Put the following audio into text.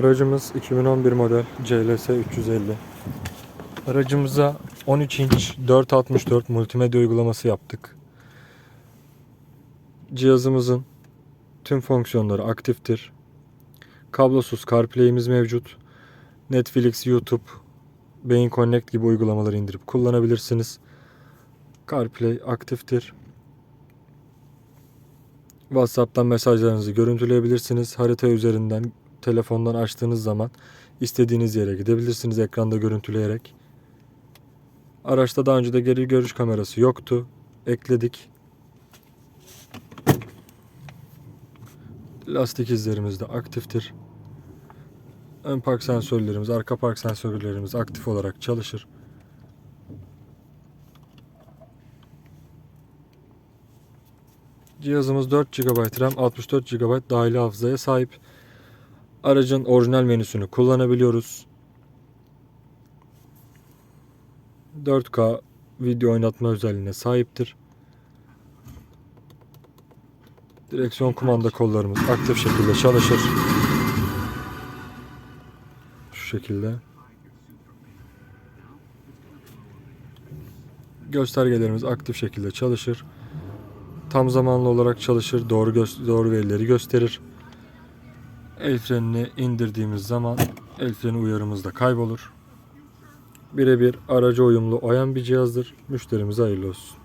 Aracımız 2011 model CLS 350. Aracımıza 13 inç 464 multimedya uygulaması yaptık. Cihazımızın tüm fonksiyonları aktiftir. Kablosuz CarPlay'imiz mevcut. Netflix, YouTube, Beyin Connect gibi uygulamaları indirip kullanabilirsiniz. CarPlay aktiftir. WhatsApp'tan mesajlarınızı görüntüleyebilirsiniz. Harita üzerinden telefondan açtığınız zaman istediğiniz yere gidebilirsiniz ekranda görüntüleyerek. Araçta daha önce de geri görüş kamerası yoktu. Ekledik. Lastik izlerimiz de aktiftir. Ön park sensörlerimiz, arka park sensörlerimiz aktif olarak çalışır. Cihazımız 4 GB RAM, 64 GB dahili hafızaya sahip. Aracın orijinal menüsünü kullanabiliyoruz. 4K video oynatma özelliğine sahiptir. Direksiyon kumanda kollarımız aktif şekilde çalışır. Şu şekilde. Göstergelerimiz aktif şekilde çalışır. Tam zamanlı olarak çalışır. Doğru doğru verileri gösterir. El frenini indirdiğimiz zaman el freni uyarımız da kaybolur. Birebir araca uyumlu oyan bir cihazdır. Müşterimize hayırlı olsun.